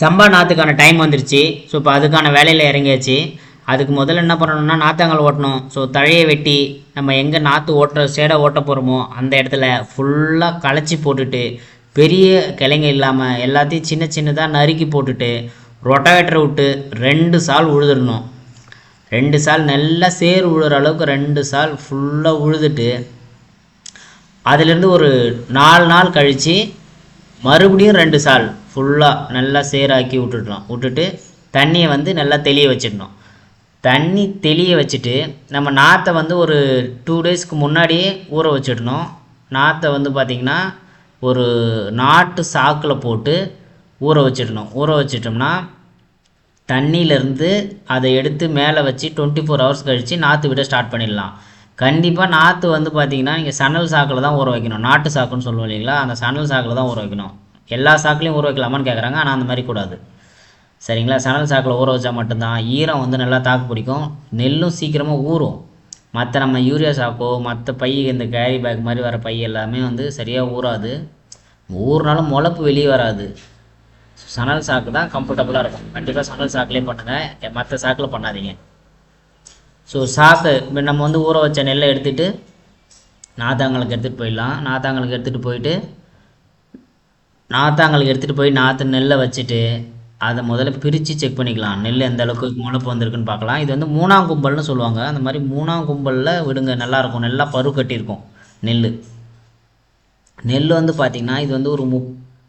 சம்பா நாற்றுக்கான time வந்துருச்சு. So இப்போ அதுக்கான வேலையில் இறங்கியாச்சு. அதுக்கு முதல்ல என்ன பண்ணணும்னா நாத்தாங்கல் ஓட்டணும். ஸோ தழையை வெட்டி நம்ம எங்கே நாற்று ஓட்டுற சேடை ஓட்ட போகிறோமோ அந்த இடத்துல ஃபுல்லாக களைச்சி போட்டுட்டு பெரிய கிளைங்க இல்லாமல் எல்லாத்தையும் சின்ன சின்னதாக நறுக்கி போட்டுட்டு ரொட்டாவேட்டரை விட்டு ரெண்டு சால் உழுதுடணும். ரெண்டு சால் நல்லா சேர் உழுற அளவுக்கு ரெண்டு சால் ஃபுல்லாக உழுதுட்டு அதுலேருந்து ஒரு நாலு நாள் கழித்து மறுபடியும் ரெண்டு சால். ஃபுல்லாக நல்லா சேராக்கி விட்டுடலாம். விட்டுட்டு தண்ணியை வந்து நல்லா தெளிய வச்சிடணும். தண்ணி தெளிய வச்சுட்டு நம்ம நாற்றை வந்து ஒரு டூ டேஸ்க்கு முன்னாடியே ஊற வச்சிடணும். நாற்றை வந்து பார்த்திங்கன்னா ஒரு நாட்டு சாக்கில் போட்டு ஊற வச்சிடணும். ஊற வச்சிட்டோம்னா தண்ணியிலேருந்து அதை எடுத்து மேலே வச்சு டுவெண்ட்டி ஃபோர் ஹவர்ஸ் கழித்து நாற்று விட ஸ்டார்ட் பண்ணிடலாம். கண்டிப்பாக நாற்று வந்து பார்த்திங்கன்னா நீங்கள் சணல் சாக்கில் தான் ஊற வைக்கணும். நாட்டு சாக்குன்னு சொல்லுவோம் இல்லைங்களா? அந்த சணல் சாக்கில் தான் ஊற வைக்கணும். எல்லா சாக்குலையும் ஊற வைக்கலாமான்னு கேட்குறாங்க ஆனால் அந்த மாதிரி கூடாது. சரிங்களா? சணல் சாக்கில் ஊற வச்சா மட்டும்தான் ஈரம் வந்து நல்லா தாக்கு பிடிக்கும். நெல்லும் சீக்கிரமாக ஊறும். மற்ற நம்ம யூரியா சாக்கோ மற்ற பை இந்த கேரி பேக் மாதிரி வர பை எல்லாமே வந்து சரியாக ஊறாது. ஊறினாலும் முளப்பு வெளியே வராது. சணல் சாக்கு தான் கம்ஃபர்டபுளாக இருக்கும். கண்டிப்பாக சணல் சாக்குலேயே பண்ணுங்கள் மற்ற சாக்கில் பண்ணாதீங்க. ஸோ சாக்கு இப்போ நம்ம வந்து ஊற வச்ச நெல்லை எடுத்துகிட்டு நாத்தாங்களுக்கு எடுத்துகிட்டு போயிடலாம். நாத்தாங்களுக்கு எடுத்துகிட்டு போயிட்டு நாத்தாங்களுக்கு எடுத்துகிட்டு போய் நாற்று நெல்லை வச்சுட்டு அதை முதல்ல பிரித்து செக் பண்ணிக்கலாம். நெல் எந்த அளவுக்கு முளைப்பு வந்திருக்குன்னு பார்க்கலாம். இது வந்து மூணாம் கும்பல்னு சொல்லுவாங்க. அந்த மாதிரி மூணாம் கும்பலில் விடுங்க நல்லாயிருக்கும் நல்லா பரு கட்டியிருக்கும் நெல் நெல் வந்து பார்த்திங்கன்னா இது வந்து ஒரு மு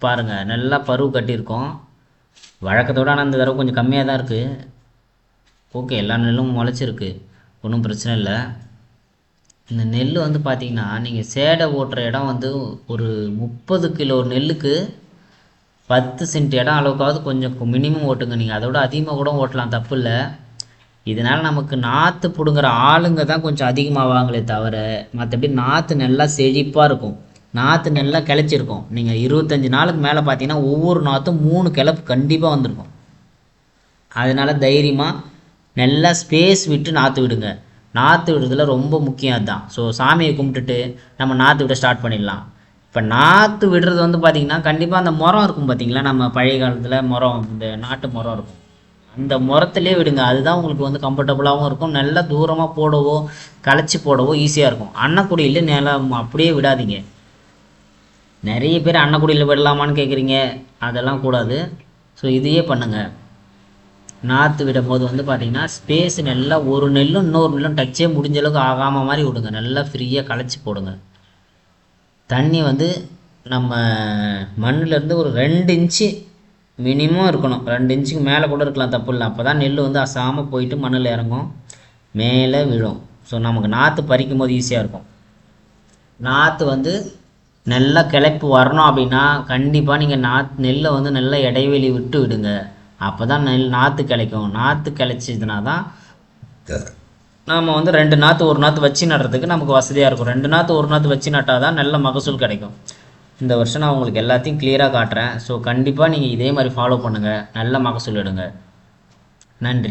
பாருங்கள் நல்லா பருவு கட்டியிருக்கும். வழக்கத்தோட ஆனால் இந்த தடவை கொஞ்சம் கம்மியாக தான் இருக்குது ஓகே எல்லா நெல்லும் முளைச்சிருக்கு. ஒன்றும் பிரச்சனை இல்லை. இந்த நெல் வந்து பார்த்திங்கன்னா நீங்கள் சேடை ஓட்டுற இடம் வந்து ஒரு முப்பது கிலோ நெல்லுக்கு பத்து சென்ட் இடம் அளவுக்காவது கொஞ்சம் மினிமம் ஓட்டுங்க. நீங்கள் அதோட அதிகமாக கூட ஓட்டலாம் தப்பு இல்லை. இதனால் நமக்கு நாற்று பிடுங்குற ஆளுங்க தான் கொஞ்சம் அதிகமாவாங்களே தவிர மற்றபடி நாற்று நல்லா செழிப்பாக இருக்கும். நாற்று நல்லா கிளச்சிருக்கும். நீங்கள் இருபத்தஞ்சி நாளுக்கு மேலே பார்த்தீங்கன்னா ஒவ்வொரு நாற்றும் மூணு கிளப்பு கண்டிப்பாக வந்திருக்கும். அதனால் தைரியமாக நல்லா ஸ்பேஸ் விட்டு நாற்று விடுங்க. நாற்று விடுறதுல ரொம்ப முக்கியம் அதுதான் ஸோ சாமியை கும்பிட்டுட்டு நம்ம நாற்று விட ஸ்டார்ட் பண்ணிடலாம். இப்போ நாற்று விடுறது வந்து பார்த்திங்கன்னா கண்டிப்பாக அந்த முறம் இருக்கும் பார்த்தீங்களா நம்ம பழைய காலத்தில் முறம் இந்த நாட்டு முறம் இருக்கும். அந்த முறத்துலேயே விடுங்க. அதுதான் உங்களுக்கு வந்து கம்ஃபர்டபுளாகவும் இருக்கும். நல்லா தூரமாக போடவோ களைச்சி போடவோ ஈஸியாக இருக்கும். அன்னக்குடியில் நிலம் அப்படியே விடாதீங்க. நிறைய பேர் அன்னக்குடியில் விடலாமான்னு கேட்குறீங்க அதெல்லாம் கூடாது. ஸோ இதையே பண்ணுங்கள் நாற்று விடும்போது வந்து பார்த்தீங்கன்னா ஸ்பேஸ் நல்லா ஒரு நெல்லும் இன்னொரு நெல்லும் டச்சே முடிஞ்ச அளவுக்கு ஆகாமல் மாதிரி விடுங்க. நல்லா ஃப்ரீயாக களைச்சி போடுங்க. தண்ணி வந்து நம்ம மண்ணிலேருந்து ஒரு ரெண்டு இன்ச்சு மினிமம் இருக்கணும். ரெண்டு இன்ச்சுக்கு மேலே கூட இருக்கலாம் தப்பு இல்லை. அப்போ தான் நெல் வந்து அசாமல் போயிட்டு மண்ணில் இறங்கும். மேலே விழும். ஸோ நமக்கு நாற்று பறிக்கும் போது ஈஸியாக இருக்கும். நாற்று வந்து நல்லா கிளப்பி வரணும் அப்படின்னா கண்டிப்பாக நீங்கள் நாத் நெல்லை வந்து நல்லா இடைவெளி விட்டு விடுங்க. அப்போ தான் நெல் நாற்று கிளைக்கும் நாற்று கிளைச்சிதுனா தான் நாம் வந்து ரெண்டு நாற்று ஒரு நாற்று வச்சு நடுறதுக்கு நமக்கு வசதியாக இருக்கும். ரெண்டு நாற்று ஒரு நாற்று வச்சு நட்டால் தான் நல்ல மகசூல் கிடைக்கும். இந்த வருஷம் நான் உங்களுக்கு எல்லாத்தையும் கிளியராக காட்டுறேன். ஸோ கண்டிப்பாக நீங்கள் இதே மாதிரி ஃபாலோ பண்ணுங்கள் நல்ல மகசூல் எடுங்க. நன்றி.